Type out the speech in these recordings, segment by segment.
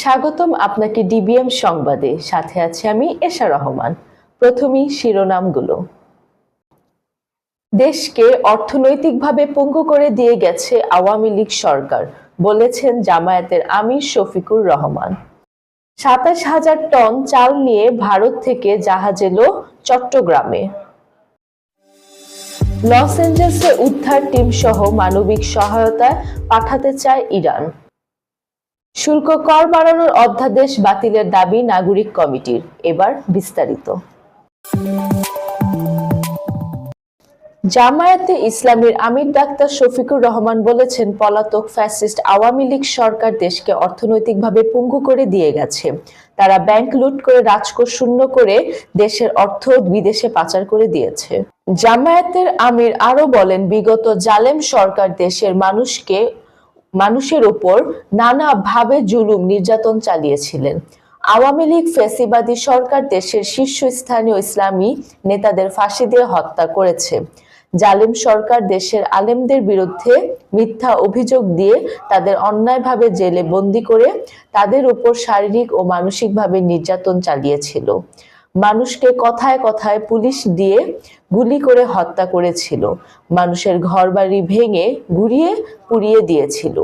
স্বাগতম আপনাকে ডিবিএম সংবাদে। সাথে আছে আমি এশা রহমান। প্রথমেই শিরোনামগুলো। দেশকে অর্থনৈতিকভাবে পঙ্গু করে দিয়ে গেছে আওয়ামী লীগ সরকার, বলেছেন জামায়াতের আমির শফিকুর রহমান। সাতাশ হাজার টন চাল নিয়ে ভারত থেকে জাহাজ এলো চট্টগ্রামে। লস অ্যাঞ্জেলসে উদ্ধার টিম সহ মানবিক সহায়তা পাঠাতে চায় ইরান। শুল্ক কর বাড়ানোর অধ্যাদেশ বাতিলের দাবি নাগরিক কমিটির। এবার বিস্তারিত। জামায়াতে ইসলামীর আমির ডাক্তার শফিকুর রহমান বলেছেন, পলাতক ফ্যাসিস্ট আওয়ামী লীগ সরকার দেশকে অর্থনৈতিকভাবে পঙ্গু করে দিয়ে গেছে। তারা ব্যাংক লুট করে রাজকোষ শূন্য করে দেশের অর্থ বিদেশে পাচার করে দিয়েছে। জামায়াতের আমির আরও বলেন, বিগত জালেম সরকার দেশের মানুষকে মানুষের উপর নানাভাবে জুলুম নির্যাতন চালিয়েছিলেন। আওয়ামী লীগ ফেসিবাদী সরকার দেশের শীর্ষস্থানীয় ইসলামী নেতাদের ফাঁসি দিয়ে হত্যা করেছে। জালিম সরকার দেশের আলেমদের বিরুদ্ধে মিথ্যা অভিযোগ দিয়ে তাদের অন্যায়ভাবে জেলে বন্দি করে তাদের উপর শারীরিক ও মানসিকভাবে নির্যাতন চালিয়েছিল। মানুষকে কথায় কথায় পুলিশ দিয়ে গুলি করে হত্যা করেছিল। মানুষের ঘরবাড়ি ভেঙে গুড়িয়ে পুড়িয়ে দিয়েছিল।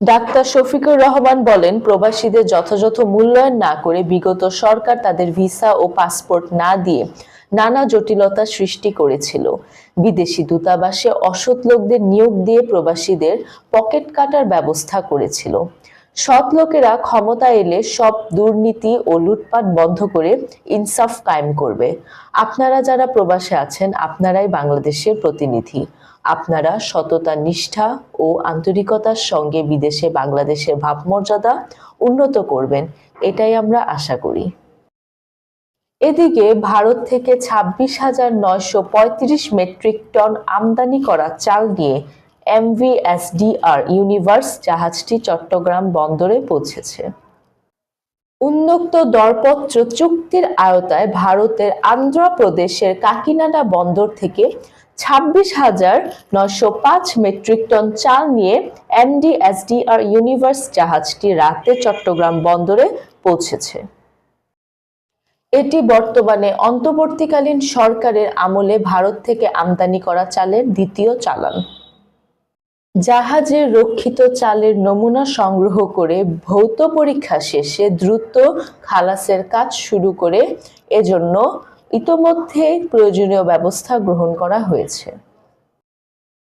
ডাক্তার শফিকুর রহমান বলেন, প্রবাসীদের যথাযথ মূল্যায়ন না করে বিগত সরকার তাদের ভিসা ও পাসপোর্ট না দিয়ে নানা জটিলতা সৃষ্টি করেছিল। বিদেশি দূতাবাসে অসৎ লোকদের নিয়োগ দিয়ে প্রবাসীদের পকেট কাটার ব্যবস্থা করেছিল। সৎ লোকেরা ক্ষমতা এলে সব দুর্নীতি ও লুটপাট বন্ধ করে ইনসাফ কায়েম করবে। আপনারা যারা প্রবাসে আছেন, আপনারাই বাংলাদেশের প্রতিনিধি। আপনারা সততা, নিষ্ঠা ও আন্তরিকতার সঙ্গে বিদেশে বাংলাদেশের ভাবমর্যাদা উন্নত করবেন, এটাই আমরা আশা করি। এদিকে ভারত থেকে ছাব্বিশ হাজার নয়শো পঁয়ত্রিশ মেট্রিক টন আমদানি করা চাল নিয়ে এমভিএসডিআর ইউনিভার্স জাহাজটি চট্টগ্রাম বন্দরে পৌঁছেছে। উন্মুক্ত দরপত্র চুক্তির আওতায় ভারতের আন্ধ্রপ্রদেশের কাকিনাডা বন্দর থেকে ছাব্বিশ হাজার নয়শো পাঁচ মেট্রিক টন চাল নিয়ে এমডিএসডিআর ইউনিভার্স জাহাজটি রাতে চট্টগ্রাম বন্দরে পৌঁছেছে। এটি বর্তমানে অন্তর্বর্তীকালীন সরকারের আমলে ভারত থেকে আমদানি করা চালের দ্বিতীয় চালান। জাহাজের রক্ষিত চালের নমুনা সংগ্রহ করে ভৌত পরীক্ষা শেষে দ্রুত খালাসের কাজ শুরু করে এজন্য ইতোমধ্যে প্রয়োজনীয় ব্যবস্থা গ্রহণ করা হয়েছে।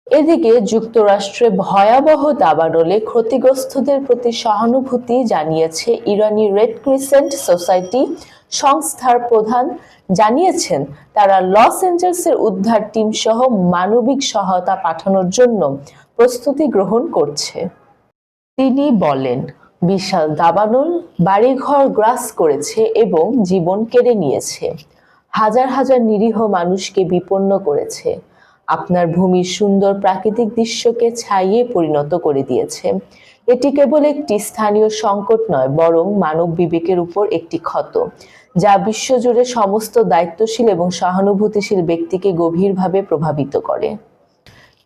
এদিকে যুক্তরাষ্ট্রে ভয়াবহ দাবানলে ক্ষতিগ্রস্তদের প্রতি সহানুভূতি জানিয়েছে ইরানি রেড ক্রিসেন্ট সোসাইটি সংস্থার প্রধান। জানিয়েছেন, তারা লস অ্যাঞ্জেলসের উদ্ধার টিম সহ মানবিক সহায়তা পাঠানোর জন্য প্রস্তুতি গ্রহণ করছে। তিনি বলেন, বিশাল দাবানল বাড়িঘর গ্রাস করেছে এবং জীবন কেড়ে নিয়েছে। হাজার হাজার নিরীহ মানুষকে বিপন্ন করেছে। আপনার ভূমির সুন্দর প্রাকৃতিক দৃশ্যকে ছাইয়ে পরিণত করে দিয়েছে। এটি কেবল একটি স্থানীয় সংকট নয়, বরং মানব বিবেকের উপর একটি ক্ষত, যা বিশ্বজুড়ে সমস্ত দায়িত্বশীল এবং সহানুভূতিশীল ব্যক্তিকে গভীরভাবে প্রভাবিত করে।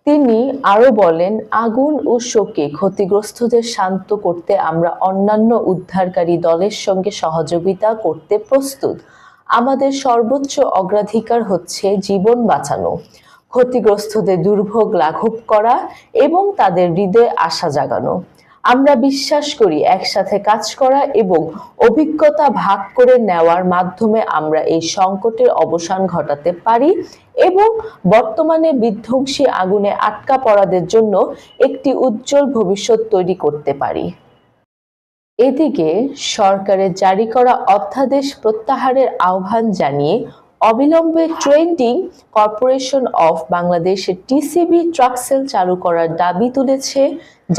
তিনি আরও বলেন, আগুন ও শোকে ক্ষতিগ্রস্তদের শান্ত করতে আমরা অন্যান্য উদ্ধারকারী দলের সঙ্গে সহযোগিতা করতে প্রস্তুত। আমাদের সর্বোচ্চ অগ্রাধিকার হচ্ছে জীবন বাঁচানো, ক্ষতিগ্রস্তদের দুর্ভোগ লাঘব করা এবং তাদের হৃদয়ে আশা জাগানো। আমরা বিশ্বাস করি একসাথে কাজ করা এবং অভিজ্ঞতা ভাগ করে নেওয়ার মাধ্যমে আমরা এই সংকটের অবসান ঘটাতে পারি এবং বর্তমানে বিধ্বংসী আগুনে আটকা পড়াদের জন্য একটি উজ্জ্বল ভবিষ্যৎ তৈরি করতে পারি। এদিকে সরকারের জারি করা অধ্যাদেশ প্রত্যাহারের আহ্বান জানিয়ে অবিলম্বে ট্রেন্ডিং কর্পোরেশন অফ বাংলাদেশের T C B truck sale চালু করার দাবি তুলেছে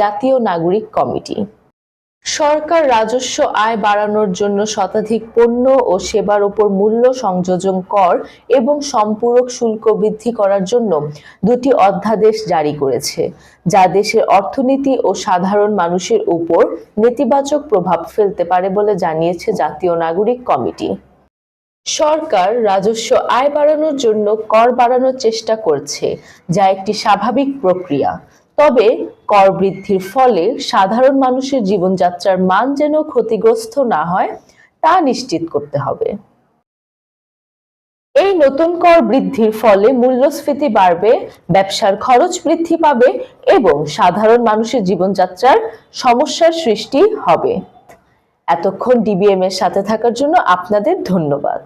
জাতীয় নাগরিক কমিটি। সরকার রাজস্ব আয় বাড়ানোর জন্য শতাধিক পণ্য ও সেবার উপর মূল্য সংযোজন কর এবং সম্পূরক শুল্ক বৃদ্ধি করার জন্য দুটি অধ্যাদেশ জারি করেছে, যা দেশের অর্থনীতি ও সাধারণ মানুষের উপর নেতিবাচক প্রভাব ফেলতে পারে বলে জানিয়েছে জাতীয় নাগরিক কমিটি। সরকার রাজস্ব আয় বাড়ানোর জন্য কর বাড়ানোর চেষ্টা করছে, যা একটি স্বাভাবিক প্রক্রিয়া। তবে কর বৃদ্ধির ফলে সাধারণ মানুষের জীবনযাত্রার মান যেন ক্ষতিগ্রস্ত না হয়, তা নিশ্চিত করতে হবে। এই নতুন কর বৃদ্ধির ফলে মূল্যস্ফীতি বাড়বে, ব্যবসার খরচ বৃদ্ধি পাবে এবং সাধারণ মানুষের জীবনযাত্রার সমস্যার সৃষ্টি হবে। এতক্ষণ ডিবিএম এর সাথে থাকার জন্য আপনাদের ধন্যবাদ।